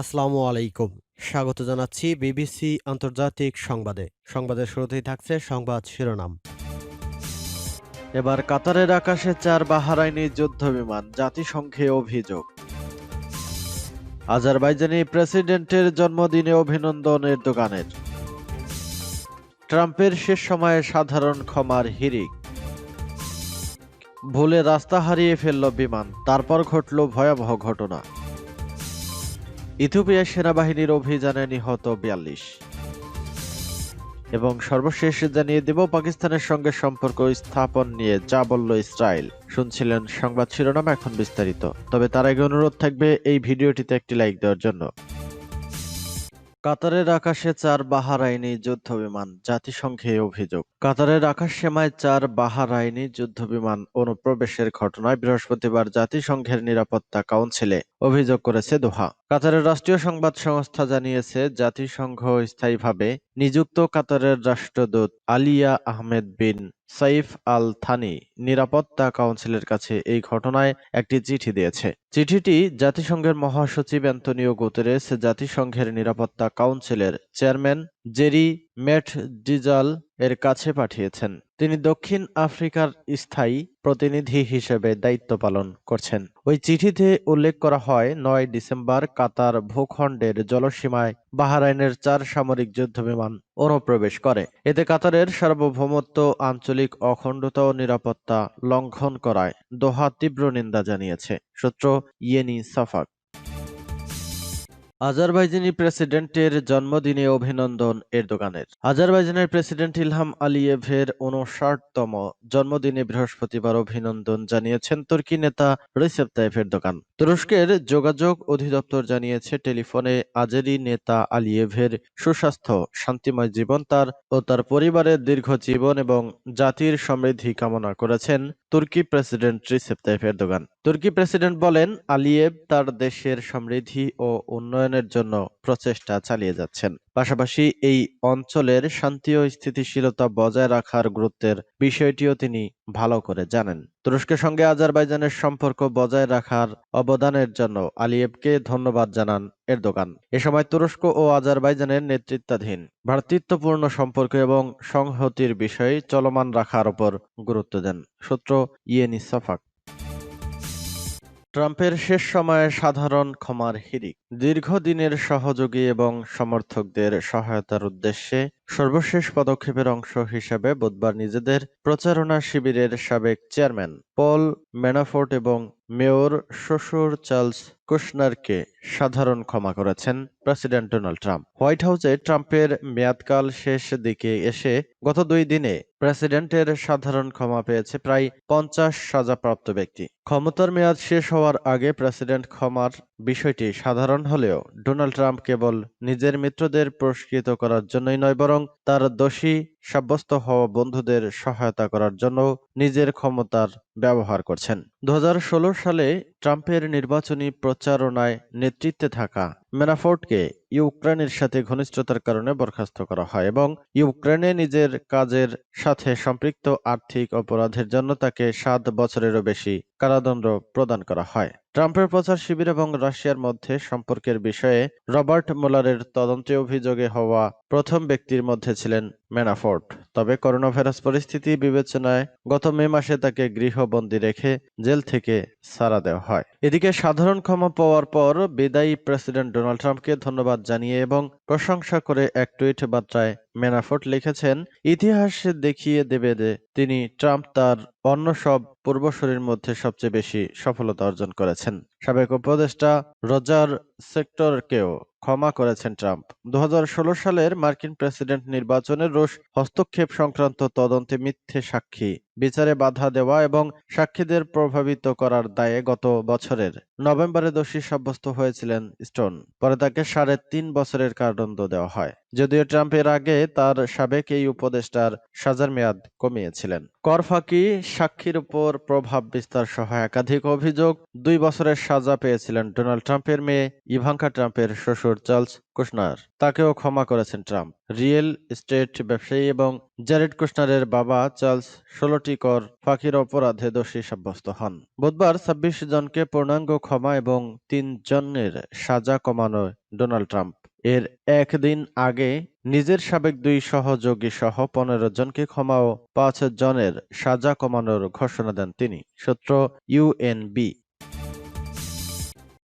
আসসালামু আলাইকুম। স্বাগত জানাচ্ছি বিবিসি আন্তর্জাতিক সংবাদে। সংবাদের শুরুতেই থাকছে সংবাদ শিরোনাম। এবার কাতারের আকাশে চার বাহারাইনি যুদ্ধ বিমান, জাতিসংঘে অভিযোগ। আজারবাইজানি প্রেসিডেন্টের জন্মদিনে অভিনন্দন এরদোগানের। ট্রাম্পের শেষ সময়ে সাধারণ ক্ষমার হিরিক ভুলে রাস্তা হারিয়ে ফেলল বিমান, তারপর ঘটল ভয়াবহ ঘটনা। ইথিওপিয়ার সেনাবাহিনীর অভিযানে নিহত বিয়াল্লিশ। এবং সর্বশেষ জানিয়ে দেব, পাকিস্তানের সঙ্গে সম্পর্ক স্থাপন নিয়ে যা বলল ইসরায়েল। শুনছিলেন সংবাদ শিরোনাম এখন বিস্তারিত। তবে তার আগে অনুরোধ থাকবে এই ভিডিওটিতে একটি লাইক দেওয়ার জন্য। কাতারের আকাশে চার বাহারাইনি যুদ্ধ বিমান, জাতিসংঘে অভিযোগ। কাতারের আকাশ সীমায় চার বাহারাইনি যুদ্ধ বিমান অনুপ্রবেশের ঘটনায় বৃহস্পতিবার জাতিসংঘের নিরাপত্তা কাউন্সিলে অভিযোগ করেছে দোহা। কাতারের রাষ্ট্রীয় সংবাদ সংস্থা জানিয়েছে, জাতিসংঘ স্থায়ীভাবে নিযুক্ত কাতারের রাষ্ট্রদূত Alya Ahmed bin Saif Al Thani নিরাপত্তা কাউন্সিলের কাছে এই ঘটনায় একটি চিঠি দিয়েছে। চিঠিটি জাতিসংঘের মহাসচিব অ্যান্তনিও গুতেরেস জাতিসংঘের নিরাপত্তা কাউন্সিলের চেয়ারম্যান জেরি মেট ডিজাল এর কাছে পাঠিয়েছেন। তিনি দক্ষিণ আফ্রিকার স্থায়ী প্রতিনিধি হিসেবে দায়িত্ব পালন করছেন। ওই চিঠিতে উল্লেখ করা হয়, নয় ডিসেম্বর কাতার ভূখণ্ডের জলসীমায় বাহারাইনের চার সামরিক যুদ্ধবিমান অনুপ্রবেশ করে। এতে কাতারের সার্বভৌমত্ব, আঞ্চলিক অখণ্ডতা ও নিরাপত্তা লঙ্ঘন করায় দোহা তীব্র নিন্দা জানিয়েছে, সূত্র ইয়েনি সাফাক আজারবাইজানি প্রেসিডেন্টের জন্মদিনে অভিনন্দন এরদোগানের। আজারবাইজানের প্রেসিডেন্ট ইলহাম আলিয়েভের উনষাটতম জন্মদিনে বৃহস্পতিবার অভিনন্দন জানিয়েছেন তুর্কি নেতা রিসেপ তাইফ এরদোগান। তুরস্কের যোগাযোগ অধিদপ্তর জানিয়েছে, টেলিফোনে আজেরি নেতা আলিয়েভের সুস্বাস্থ্য, শান্তিময় জীবন তার ও তার পরিবারের দীর্ঘ জীবন এবং জাতির সমৃদ্ধি কামনা করেছেন তুর্কি প্রেসিডেন্ট রিসেপ তাইফ এরদোগান। তুর্কি প্রেসিডেন্ট বলেন, আলিয়েভ তার দেশের সমৃদ্ধি ও উন্নয়নের জন্য প্রচেষ্টা চালিয়ে যাচ্ছেন। পাশাপাশি এই অঞ্চলের শান্তি ও স্থিতিশীলতা বজায় রাখার গুরুত্বের বিষয়টিও তিনি ভালো করে জানেন। তুরস্কের সঙ্গে আজারবাইজানের সম্পর্ক বজায় রাখার অবদানের জন্য আলিয়েভকে ধন্যবাদ জানান এরদোগান। এ সময় তুরস্ক ও আজারবাইজানের নেতৃত্বাধীন ভ্রাতৃত্বপূর্ণ সম্পর্ক এবং সংহতির বিষয়ে চলমান রাখার ওপর গুরুত্ব দেন। সূত্র ইয়েনি সফাক ট্রাম্পের শেষ সময়ে সাধারণ ক্ষমার হিরিক। দীর্ঘদিনের সহযোগী এবং সমর্থকদের সহায়তার উদ্দেশ্যে সর্বশেষ পদক্ষেপের অংশ হিসেবে বুধবার নিজেদের প্রচারণা শিবিরের সাবেক চেয়ারম্যান পল ম্যানাফোর্ট এবং মেয়র শ্বশুর চার্লস কুশনারকে সাধারণ ক্ষমা করেছেন প্রেসিডেন্ট ডোনাল্ড ট্রাম্প। হোয়াইট হাউসে ট্রাম্পের মেয়াদকাল শেষ দিকে এসে গত দুই দিনে প্রেসিডেন্টের সাধারণ ক্ষমা পেয়েছে প্রায় পঞ্চাশ সাজাপ্রাপ্ত ব্যক্তি। ক্ষমতার মেয়াদ শেষ হওয়ার আগে প্রেসিডেন্ট ক্ষমার বিষয়টি সাধারণ হলেও ডোনাল্ড ট্রাম্প কেবল নিজের মিত্রদের পুরস্কৃত করার জন্যই নয়, বরং তার দোষী সাব্যস্ত হওয়া বন্ধুদের সহায়তা করার জন্য নিজের ক্ষমতার ব্যবহার করছেন। দু হাজার ষোলো সালে ট্রাম্পের নির্বাচনী প্রচারণায় নেতৃত্বে থাকা মেনাফোর্টকে ইউক্রেনের সাথে ঘনিষ্ঠতার কারণে বরখাস্ত করা হয় এবং ইউক্রেনে নিজের কাজের সাথে সম্পৃক্ত আর্থিক অপরাধের জন্য তাকে সাত বছরেরও বেশি কারাদণ্ড প্রদান করা হয়। ট্রাম্পের প্রচার শিবির এবং রাশিয়ার মধ্যে সম্পর্কের বিষয়ে রবার্ট মোলারের তদন্তে অভিযোগে হওয়া প্রথম ব্যক্তির মধ্যে ছিলেন ম্যানাফোর্ট। তবে করোনা ভাইরাস পরিস্থিতি বিবেচনায় গত মে মাসে তাকে গৃহবন্দী রেখে জেল থেকে সারা দেওয়া হয়। এদিকে সাধারণ ক্ষমা পাওয়ার পর বিদায়ী প্রেসিডেন্ট ডোনাল্ড ট্রাম্পকে ধন্যবাদ জানিয়ে এবং প্রশংসা করে এক টুইট বার্তায় ম্যানাফোর্ট লিখেছেন, ইতিহাস দেখিয়ে দেবে যে তিনি ট্রাম্প তার অন্য সব পূর্বসূরির মধ্যে সবচেয়ে বেশি সফলতা অর্জন করেছেন। সাবেক উপদেষ্টা রজার সেক্টরকেও ক্ষমা করেছেন ট্রাম্প। দু হাজার ষোলো সালের মার্কিন প্রেসিডেন্ট নির্বাচনের রুশ হস্তক্ষেপ সংক্রান্ত তদন্তে মিথ্যে সাক্ষী বিচারে বাধা দেওয়া এবং সাক্ষীদের প্রভাবিত করার দায়ে গত বছরের নভেম্বরে দোষী সাব্যস্ত হয়েছিলেন স্টোন। পরে তাকে সাড়ে তিন বছরের কারাদণ্ড দেওয়া হয়। যদিও ট্রাম্পের আগে তার সাবেক এই উপদেষ্টার সাজার মেয়াদ কমিয়েছিলেন। কর ফাঁকি, সাক্ষীর উপর প্রভাব বিস্তার সহ একাধিক অভিযোগ দুই বছরের সাজা পেয়েছিলেন ডোনাল্ড ট্রাম্পের মেয়ে ইভাঙ্কা ট্রাম্পের শ্বশুর চার্লস কুশনার। তাকেও ক্ষমা করেছেন ট্রাম্প। রিয়েল এস্টেট ব্যবসায়ী এবং জ্যারেড কুশনারের বাবা চার্লস ষোলোটি কর ফাঁকির অপরাধে দোষী সাব্যস্ত হন। বুধবার ছাব্বিশ জনকে পূর্ণাঙ্গ ক্ষমা এবং তিন জনের সাজা কমানো ডোনাল্ড ট্রাম্প। এর একদিন আগে নিজের সাবেক দুই সহযোগী সহ পনেরো জনকে ক্ষমা ও পাঁচ জনের সাজা কমানোর ঘোষণা দেন তিনি। সূত্র ইউএনবি।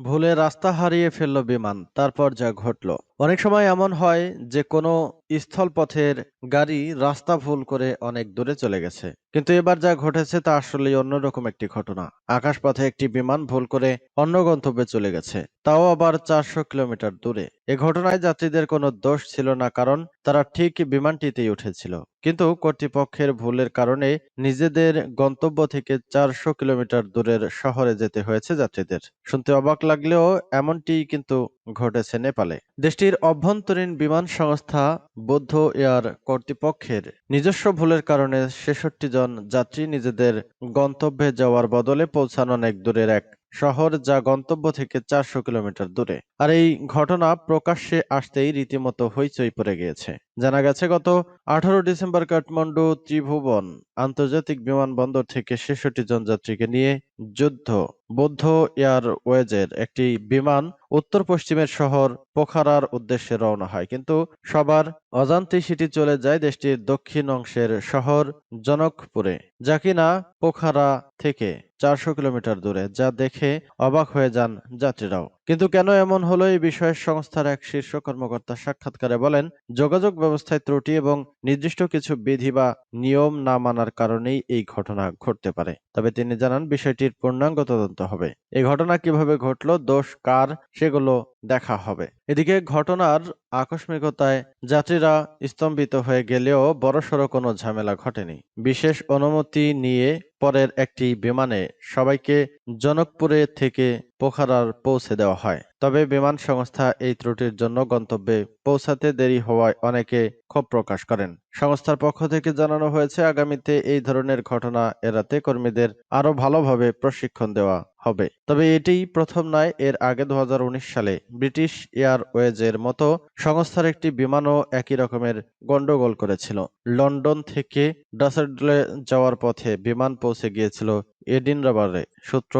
ভুলে রাস্তা হারিয়ে ফেলল বিমান তারপর যা ঘটল। অনেক সময় এমন হয় যে, কোনো স্থলপথের গাড়ি রাস্তা ভুল করে অনেক দূরে চলে গেছে। কিন্তু এবার যা ঘটেছে তা আসলে অন্যরকম একটি ঘটনা। আকাশপথে একটি বিমান ভুল করে অন্য গন্তব্যে চলে গেছে, তাও আবার চারশো কিলোমিটার দূরে। এ ঘটনায় যাত্রীদের কোনো দোষ ছিল না, কারণ তারা ঠিক বিমানটিতেই উঠেছিল। কিন্তু কর্তৃপক্ষের ভুলের কারণে নিজেদের গন্তব্য থেকে চারশো কিলোমিটার দূরের শহরে যেতে হয়েছে যাত্রীদের। শুনতে অবাক লাগলেও এমনটি কিন্তু ঘটেছে নেপালে। দেশটির অভ্যন্তরীণ বিমান সংস্থা বৌদ্ধ এয়ার কর্তৃপক্ষের নিজস্ব ভুলের কারণে ছেষট্টি জন যাত্রী নিজেদের গন্তব্যে যাওয়ার বদলে পৌঁছানো অনেক দূরের এক শহর যা গন্তব্য থেকে চারশো কিলোমিটার দূরে। আর এই ঘটনা প্রকাশ্যে আসতেই রীতিমতো হইচই পড়ে গিয়েছে। জানা গেছে, গত আঠারো ডিসেম্বর কাঠমান্ডু ত্রিভুবন আন্তর্জাতিক বিমানবন্দর থেকে ছেষট্টি জন যাত্রীকে নিয়ে যুদ্ধ বৌদ্ধ এয়ারওয়েজের একটি বিমান উত্তর পশ্চিমের শহর পোখারার উদ্দেশ্যে রওনা হয়। কিন্তু সবার অজান্তে সেটি চলে যায় দেশটির দক্ষিণ অংশের শহর জনকপুরে, যা কিনা পোখারা থেকে চারশো কিলোমিটার দূরে, যা দেখে অবাক হয়ে যান যাত্রীরাও। কিন্তু কেন এমন হলো এই বিষয়ে সংস্থার এক শীর্ষ কর্মকর্তা সাক্ষাৎকারে বলেন, যোগাযোগ ব্যবস্থায় ত্রুটি এবং নির্দিষ্ট কিছু বিধি বা নিয়ম না মানার কারণেই এই ঘটনা ঘটতে পারে। তবে তিনি জানান, বিষয়টির পূর্ণাঙ্গ তদন্ত হবে। এই ঘটনা কীভাবে ঘটলো, দোষ কার, সেগুলো দেখা হবে। এদিকে ঘটনার আকস্মিকতায় যাত্রীরা স্তম্ভিত হয়ে গেলেও বড়সড় কোনো ঝামেলা ঘটেনি। বিশেষ অনুমতি নিয়ে পরের একটি বিমানে সবাইকে জনকপুরে থেকে পোখারার পৌঁছে দেওয়া হয়। তবে বিমান সংস্থা এই ত্রুটির জন্য গন্তব্যে পৌঁছাতে দেরি হওয়ায় অনেকে ক্ষোভ প্রকাশ করেন। সংস্থার পক্ষ থেকে জানানো হয়েছে, আগামীতে এই ধরনের ঘটনা এড়াতে কর্মীদের আরও ভালোভাবে প্রশিক্ষণ দেওয়া হবে। তবে এটিই প্রথম নয়, এর আগে দু হাজার উনিশ সালে ব্রিটিশ এয়ারওয়েজের মতো সংস্থার একটি বিমানও একই রকমের গন্ডগোল করেছিল। লন্ডন থেকে ডাসাডলে যাওয়ার পথে বিমান পৌঁছে গিয়েছিল এডিনরাবারে, সূত্র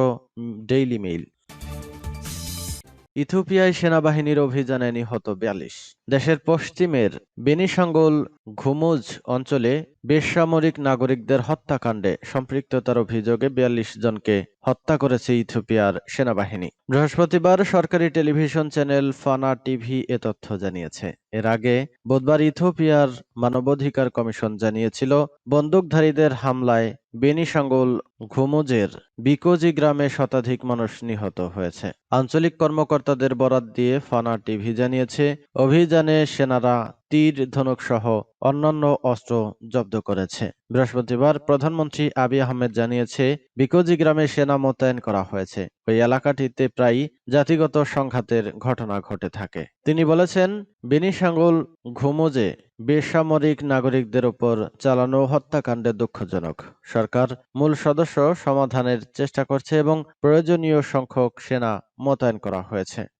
ডেইলি মেইল। ইথিওপিয়ায় সেনাবাহিনীর অভিযানে নিহত বিয়াল্লিশ। দেশের পশ্চিমের বেনিসাঙ্গল ঘুমুজ অঞ্চলে বেসামরিক নাগরিকদের হত্যাকাণ্ডে সম্পৃক্ততার অভিযোগে বিয়াল্লিশ জনকে হত্যা করেছে ইথিওপিয়ার সেনাবাহিনী। বৃহস্পতিবার সরকারি টেলিভিশন চ্যানেল ফানা টিভি এ তথ্য জানিয়েছে। এর আগে বুধবার ইথিওপিয়ার মানবাধিকার কমিশন জানিয়েছিল, বন্দুকধারীদের হামলায় বেনিসাঙ্গল ঘুমুজের বিকোজি গ্রামে শতাধিক মানুষ নিহত হয়েছে। আঞ্চলিক কর্মকর্তাদের বরাত দিয়ে ফানা টিভি জানিয়েছে, অভিযানে সেনারা তীর, ধনুক সহ অন্যান্য অস্ত্র জব্দ করেছে। বৃহস্পতিবার প্রধানমন্ত্রী আবি আহমেদ জানিয়েছে, বিকোজি গ্রামে সেনা মোতায়েন করা হয়েছে। ওই এলাকাটিতে প্রায় জাতিগত সংঘাতের ঘটনা ঘটে থাকে। তিনি বলেছেন বেনিসাঙ্গুল ঘুমোজে বেসামরিক নাগরিকদের উপর চালানো হত্যাকাণ্ডে দুঃখজনক। সরকার মূল সদস্য সমাধানের চেষ্টা করছে এবং প্রয়োজনীয় সংখ্যক সেনা মোতায়েন করা হয়েছে।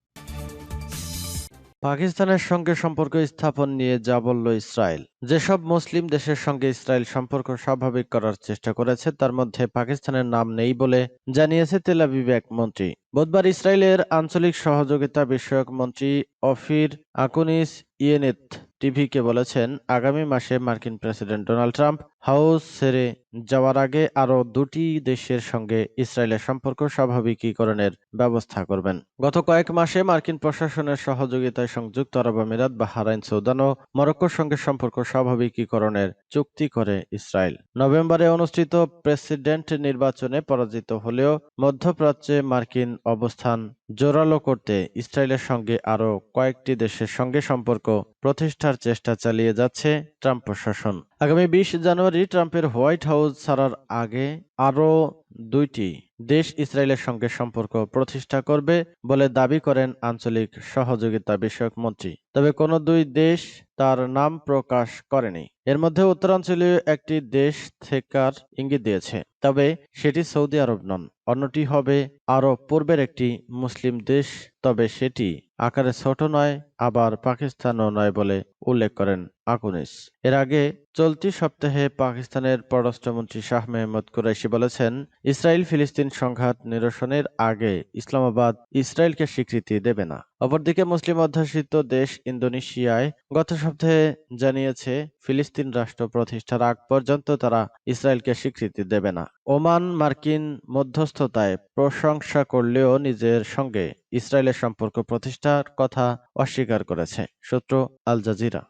পাকিস্তানের সঙ্গে সম্পর্ক স্থাপন নিয়ে যা বলল ইসরায়েল। যেসব মুসলিম দেশের সঙ্গে ইসরায়েল সম্পর্ক স্বাভাবিক করার চেষ্টা করেছে, তার মধ্যে পাকিস্তানের নাম নেই বলে জানিয়েছে তেল আবিব এক মন্ত্রী। বুধবার ইসরায়েলের আঞ্চলিক সহযোগিতা বিষয়ক মন্ত্রী অফির আকুনিস ইয়েনেত টিভিকে বলেছেন, আগামী মাসে মার্কিন প্রেসিডেন্ট ডোনাল্ড ট্রাম্প হাউস ছেড়ে যাওয়ার আগে আরও দুটি দেশের সঙ্গে ইসরায়েলের সম্পর্ক স্বাভাবিকীকরণের ব্যবস্থা করবেন। গত কয়েক মাসে মার্কিন প্রশাসনের সহযোগিতায় সংযুক্ত আরব আমিরাত, বাহরাইন, সৌদান ও মরক্কোর সঙ্গে সম্পর্ক স্বাভাবিকীকরণের চুক্তি করে ইসরায়েল। নভেম্বরে অনুষ্ঠিত প্রেসিডেন্ট নির্বাচনে পরাজিত হলেও মধ্যপ্রাচ্যে মার্কিন অবস্থান জোরালো করতে ইসরায়েলের সঙ্গে আরও কয়েকটি দেশের সঙ্গে সম্পর্ক প্রতিষ্ঠার চেষ্টা চালিয়ে যাচ্ছে ট্রাম্প প্রশাসন। আগামী বিশ জানুয়ারি ট্রাম্পের হোয়াইট হাউস ছাড়ার আগে আরও দুইটি দেশ ইসরায়েলের সঙ্গে সম্পর্ক প্রতিষ্ঠা করবে বলে দাবি করেন আঞ্চলিক সহযোগিতা বিষয়ক মন্ত্রী। তবে কোন দুই দেশ তার নাম প্রকাশ করেনি। এর মধ্যে উত্তরাঞ্চলীয় একটি দেশ থেকার ইঙ্গিত দিয়েছে। তবে সেটি সৌদি আরব নন, অন্যটি হবে আরও পূর্বের একটি মুসলিম দেশ, তবে সেটি আকারে ছোট নয়, আবার পাকিস্তানও নয় বলে উল্লেখ করেন আকুনিস। এর আগে চলতি সপ্তাহে পাকিস্তানের পররাষ্ট্রমন্ত্রী শাহ মেহমুদ কুরাইশি বলেছেন ইসরায়েল ফিলিস্তিন সংঘাত নিরসনের আগে ইসলামাবাদ ইসরায়েলকে স্বীকৃতি দেবে না। অপরদিকে মুসলিম অধ্যুষিত দেশ ইন্দোনেশিয়ায় গত সপ্তাহে জানিয়েছে, ফিলিস্তিন রাষ্ট্র প্রতিষ্ঠার আগ পর্যন্ত তারা ইসরায়েলকে স্বীকৃতি দেবে না। ওমান মার্কিন মধ্যস্থতায় প্রশংসা করলেও নিজের সঙ্গে ইসরায়েলের সম্পর্ক প্রতিষ্ঠার কথা অস্বীকার করেছে, সূত্র আল জাজিরা।